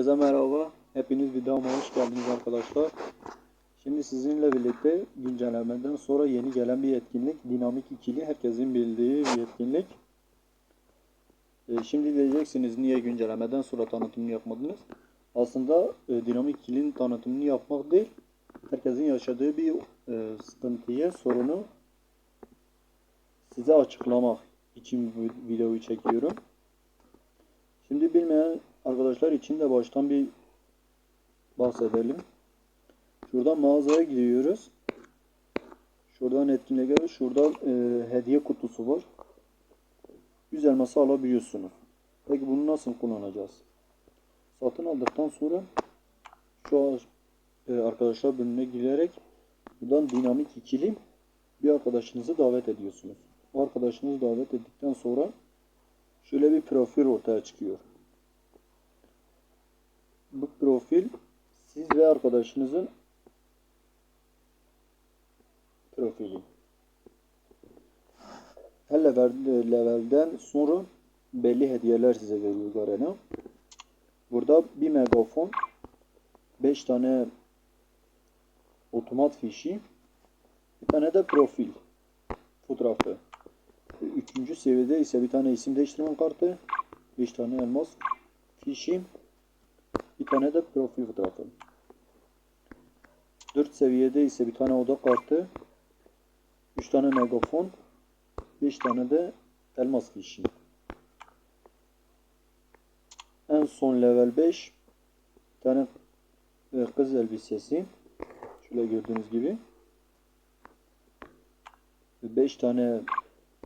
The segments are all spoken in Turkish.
Herkese merhaba. Hepiniz videoma hoş geldiniz arkadaşlar. Şimdi sizinle birlikte güncellemeden sonra yeni gelen bir etkinlik. Dinamik ikili. Herkesin bildiği bir etkinlik. Ee, şimdi diyeceksiniz niye güncellemeden sonra tanıtımını yapmadınız? Aslında e, dinamik ikilinin tanıtımını yapmak değil. Herkesin yaşadığı bir e, sıkıntıyı, sorunu size açıklamak için bu videoyu çekiyorum. Şimdi bilmeyen arkadaşlar için de baştan bir bahsedelim. Şuradan mağazaya gidiyoruz. Şuradan etkinliğe geliyoruz. Şuradan e, hediye kutusu var. 100 elması alabiliyorsunuz. Peki bunu nasıl kullanacağız? Satın aldıktan sonra şu e, arkadaşlar bölümüne girerek buradan dinamik ikili bir arkadaşınızı davet ediyorsunuz. O arkadaşınızı davet ettikten sonra şöyle bir profil ortaya çıkıyor. Profil siz ve arkadaşınızın profili. Her level, levelden sonra belli hediyeler size veriyor Garena. Burada bir megafon, 5 tane otomat fişi, bir tane de profil fotoğrafı. Üçüncü seviyede ise bir tane isim değiştirme kartı, 5 tane elmas fişi, bir tane de profil fotoğrafı. 4 seviyede ise bir tane oda kartı, 3 tane megafon, 5 tane de elmas fişi. En son level 5 bir tane e, kız elbisesi. Şöyle gördüğünüz gibi. 5 tane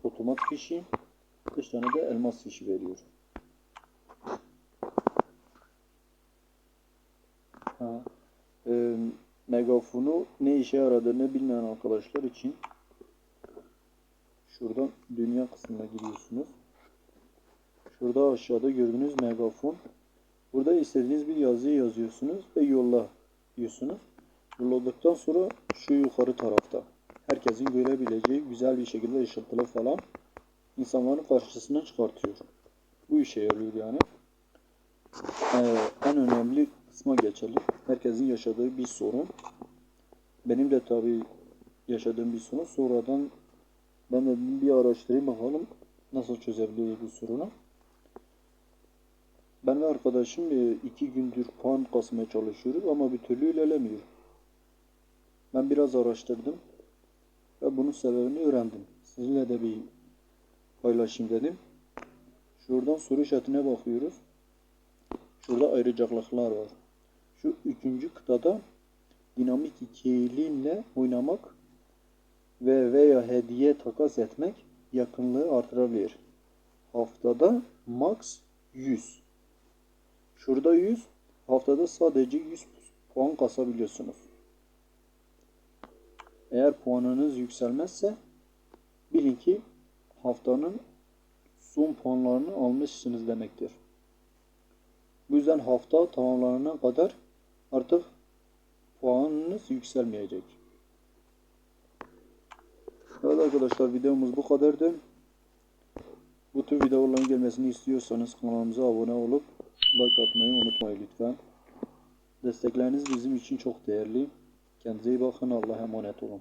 otomat fişi, 5 tane de elmas fişi veriyor. Ha. E, megafonu ne işe yaradığını bilmeyen arkadaşlar için şuradan dünya kısmına giriyorsunuz. Şurada aşağıda gördüğünüz megafon. Burada istediğiniz bir yazıyı yazıyorsunuz ve yolla diyorsunuz. Yolladıktan sonra şu yukarı tarafta herkesin görebileceği güzel bir şekilde ışıltılı falan insanların karşısına çıkartıyor. Bu işe yarıyor yani. Ee, en önemli kısma geçelim. Herkesin yaşadığı bir sorun. Benim de tabii yaşadığım bir sorun. Sonradan ben de bir araştırayım bakalım nasıl çözebiliriz bu sorunu. Ben ve arkadaşım e, iki gündür puan kasmaya çalışıyoruz ama bir türlü ilerlemiyor. Ben biraz araştırdım ve bunun sebebini öğrendim. Sizinle de bir paylaşayım dedim. Şuradan soru işaretine bakıyoruz. Şurada ayrıcalıklar var. Şu üçüncü kıtada dinamik ikiliyle oynamak ve veya hediye takas etmek yakınlığı artırabilir. Haftada max 100. Şurada 100, haftada sadece 100 puan kasabiliyorsunuz. Eğer puanınız yükselmezse bilin ki haftanın son puanlarını almışsınız demektir. Bu yüzden hafta tamamlanana kadar artık puanınız yükselmeyecek. Evet arkadaşlar videomuz bu kadardı. Bu tür videoların gelmesini istiyorsanız kanalımıza abone olup like atmayı unutmayın lütfen. Destekleriniz bizim için çok değerli. Kendinize iyi bakın. Allah'a emanet olun.